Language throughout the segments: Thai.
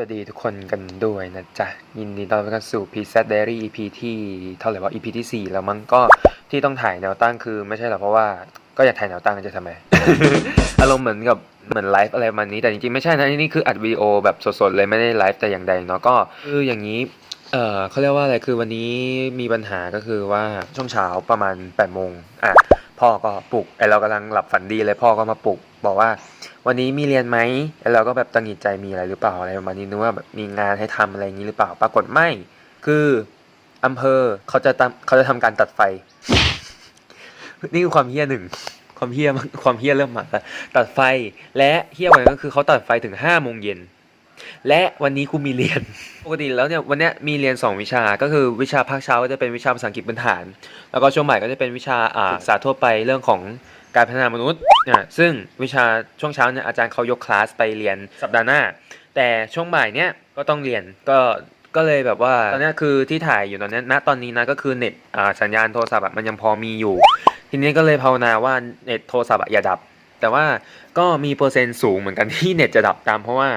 วัสดีทุกคนกันด้วยนะจ๊ะ ยินดีต้อนรับเข้าสู่ p z Diary EP ที่เท่าไหร่ว่า EP ที่ 4 แล้วมั้งก็ที่ต้องถ่ายแนวตั้งคือไม่ใช่หรอกเพราะว่าก็อยากถ่ายแนวตั้งจะทำไม อารมณ์เหมือนกับเหมือนไลฟ์อะไรมาณนี้แต่จริงๆ ไม่ใช่นะนี่คืออัดวิดีโอแบบสดๆ เลยไม่ได้ไลฟ์แต่อย่างใดเนาะก็คืออย่างนี้เออเขาเรียกว่าอะไรคือวันนี้มีปัญหาก็คือว่าช่วงเช้าประมาณ8ปดโมงอะ พ่อก็ปลุกไอเรากำลังหลับฝันดีเลยพ่อก็มาปลุก บอกว่า วันนี้มีเรียนไหมไอเราก็แบบตังหิดใจมีอะไรหรือเปล่าอะไรประมาณนี้นึกว่าแบบมีงานให้ทำอะไรอย่างนี้หรือเปล่า ปรากฏไม่ คืออำเภอเขาจะทำเขาจะทำการตัดไฟ นี่คือความเฮี้ยหนึ่งความเฮี้ยความเฮี้ยเริ่มมาแล้วตัดไฟและเฮี้ยกว่านั้นก็คือเขาตัดไฟถึงห้าโมงเย็น และวันนี้ครูมีเรียน ปกติแล้วเนี่ยวันเนี้ยมีเรียน 2 วิชา ก็คือวิชาภาคเช้าก็จะเป็นวิชาภาษาอังกฤษพื้นฐาน แล้วก็ช่วงบ่ายก็จะเป็นวิชาอ่าศึกษาทั่วไปเรื่องของการพัฒนามนุษย์อะซึ่งวิชาช่วงเช้าเนี่ยอาจารย์เขายกคลาสไปเรียนสัปดาห์หน้า แต่ช่วงบ่ายเนี่ยก็ต้องเรียนก็ก็เลยแบบว่าตอนเนี้ยคือที่ถ่ายอยู่ตอนเนี้ยณตอนนี้นะก็คือเน็ตอ่าสัญญาณโทรศัพท์อะมันยังพอมีอยู่ ทีนี้ก็เลยภาวนาว่าเน็ตโทรศัพท์อะอย่าดับ แต่ว่าก็มีเปอร์เซ็นต์สูงเหมือนกันที่เน็ตจะดับตามเพราะว่า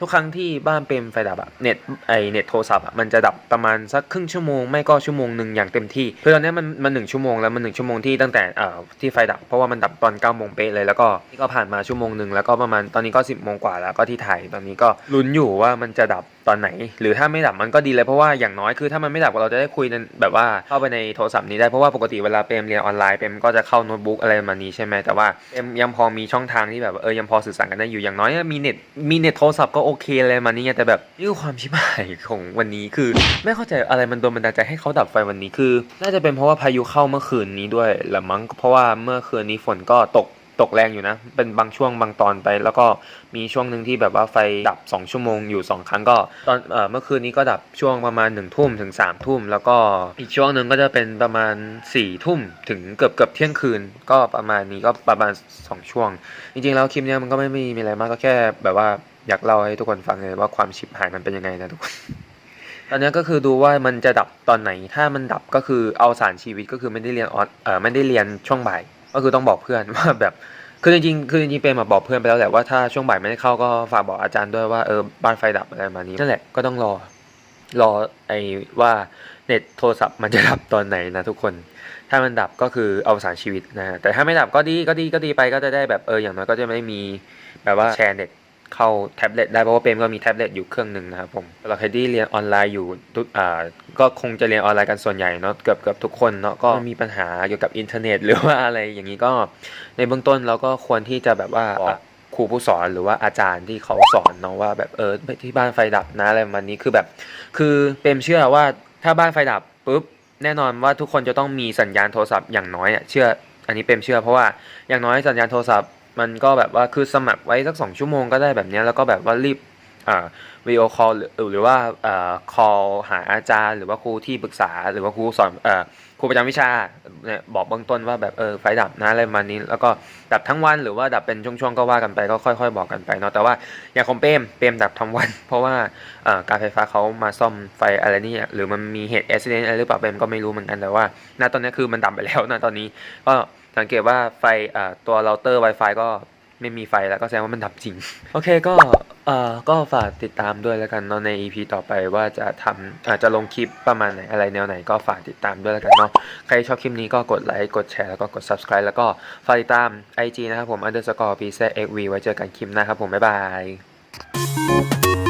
ทุกครั้งที่บ้านเป็นไฟดับอะเน็ตไอเน็ตโทรศัพท์อะมันจะดับประมาณสักครึ่งชั่วโมงไม่ก็ชั่วโมงหนึ่งอย่างเต็มที่คือตอนนี้มันมันหนึ่งชั่วโมงแล้วมันหนึ่งชั่วโมงที่ตั้งแต่เอ่อที่ไฟดับเพราะว่ามันดับตอนเก้าโมงเป๊ะเลยแล้วก็นี่ก็ผ่านมาชั่วโมงหนึ่งแล้วก็ประมาณตอนนี้ก็สิบโมงกว่าแล้วก็ที่ถ่ายตอนนี้ก็ลุ้นอยู่ว่ามันจะดับตอนไหน หรือถ้าไม่ดับมันก็ดีเลยเพราะว่าอย่างน้อยคือถ้ามันไม่ดับเราจะได้คุยแบบว่าเข้าไปในโทรศัพท์นี้ได้เพราะว่าปกติเวลาเปมเรียนออนไลน์เปมก็จะเข้าโน้ตบุ๊กอะไรมานี้ใช่ไหมแต่ว่าเปมยังพอมีช่องทางที่แบบเออยังพอสื่อสารกันได้อยู่อย่างน้อยมีเน็ตมีเน็ตโทรศัพท์ก็โอเคอะไรมานี้ไงแต่แบบนี่คือความชิบหายของวันนี้คือ ไม่เข้าใจอะไรมันโดนบันดาลใจให้เขาดับไฟวันนี้คือ น่าจะเป็นเพราะว่าพายุเข้าเมื่อคืนนี้ด้วยหละมั้งเพราะว่าเมื่อคืนนี้ฝนก็ตกตกแรงอยู่นะ เป็นบางช่วงบางตอนไป แล้วก็มีช่วงหนึ่งที่แบบว่าไฟดับ 2 ชั่วโมงอยู่ 2 ครั้งก็ตอนเอ่อเมื่อคืนนี้ก็ดับช่วงประมาณ1นึ่ทุ่มถึง3ามทุ่ม แล้วก็อีกช่วงหนึ่งก็จะเป็นประมาณ4ี่ทุ่มถึงเกือบเกือบเที่ยงคืน ก็ประมาณนี้ก็ประมาณ 2 ช่วง จริงๆแล้วคลิปเนี้ยมันก็ไม่มีอะไรมากก็แค่แบบว่า อยากเล่าให้ทุกคนฟังเลยว่าความชิบหายมันเป็นยังไงนะทุกคน ตอนนี้ก็คือดูว่ามันจะดับตอนไหน ถ้ามันดับก็คือเอาสารชีวิตก็คือไม่ได้เรียนออนเออไม่ได้เรียนช่วงบ่าย ก็คือต้องบอกเพื่อนว่าแบบ คือจริงๆคือจริงๆเป็นมาบอกเพื่อนไปแล้วแหละว่าถ้าช่วงบ่ายไม่ได้เข้าก็ฝากบอกอาจารย์ด้วยว่าเออบ้านไฟดับอะไรประมาณนี้นั่นแหละก็ต้องรอ รอไอ้ว่าเน็ตโทรศัพท์มันจะดับตอนไหนนะทุกคน ถ้ามันดับก็คือเอาสารชีวิตนะฮะแต่ถ้าไม่ดับก็ดีก็ดีก็ดีไปก็จะได้แบบเอออย่างน้อยก็จะไม่มีแบบว่าแชร์เน็ต เข้าแท็บเล็ตได้เพราะว่าเปรมก็มีแท็บเล็ตอยู่เครื่องหนึ่งนะครับผมเราใครที่เรียนออนไลน์อยู่ทุกอ่าก็คงจะเรียนออนไลน์กันส่วนใหญ่เนาะเกือบเกือบทุกคนเนาะก็มีปัญหาเกี่ยวกับอินเทอร์เน็ต หรือว่าอะไรอย่างนี้ก็ในเบื้องต้นเราก็ควรที่จะแบบว่าครูผู้สอนหรือว่าอาจารย์ที่เขาสอนเนาะว่าแบบเออที่บ้านไฟดับนะอะไรประมาณนี้คือแบบ คือเปรมเชื่อว่าถ้าบ้านไฟดับปุ๊บแน่นอนว่าทุกคนจะต้องมีสัญญาณโทรศัพท์อย่างน้อยอะเชื่ออันนี้เปรมเชื่อเพราะว่าอย่างน้อยสัญญาณโทรศัพท์ มันก็แบบว่าคือสมัครไว้สักสองชั่วโมงก็ได้แบบนี้แล้วก็แบบว่ารีบอ่าวิดีโอคอลหรือหรือว่าอ่าคอลหาอาจารย์ หรือว่าครูที่ปรึกษา หรือว่าครูสอนอ่อครูประจำวิชาเนี่ยบอกเบื้องต้นว่าแบบเออไฟดับนะอะไรประมาณนี้ แล้วก็ดับทั้งวันหรือว่าดับเป็นช่วงๆก็ว่ากันไปก็ค่อยๆ บอกกันไปเนาะแต่ว่าอย่างของเปมเปมดับทั้งวัน เพราะว่าอ่อการไฟฟ้าเขามาซ่อมไฟอะไรนี่หรือมันมีเหตุอุบิเหตุอะไรหรือเปล่าเปมก็ไม่รู้เหมือนกันแต่ว่าณตอนนี้คือมันดับไปแล้วนะตอนนี้ก็ สังเกตว่าไฟตัวเราเตอร์ Wi-Fi ก็ไม่มีไฟแล้วก็แสดงว่ามันดับจริง โอเคก็เอ่อก็ฝากติดตามด้วยแล้วกันเนาะใน EP ต่อไปว่าจะทำอาจจะลงคลิปประมาณไหนอะไรแนวไหนก็ฝากติดตามด้วยแล้วกันเนาะใครชอบคลิปนี้ก็กดไลค์กดแชร์แล้วก็กด subscribe แล้วก็ฝากติดตาม IG นะครับผม underscore p z x v ไว้เจอกันคลิปหน้าครับผม บ๊ายบาย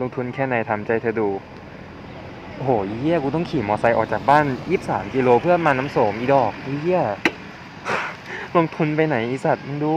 ลงทุนแค่ไหนทำใจเธอดู โอ้โหเยี่ยกูต้องขี่มอไซค์ออกจากบ้าน 23 กิโลเพื่อมาน้ำโสมอีดอกเยี่ยลงทุนไปไหนอีสัตว์มึงดู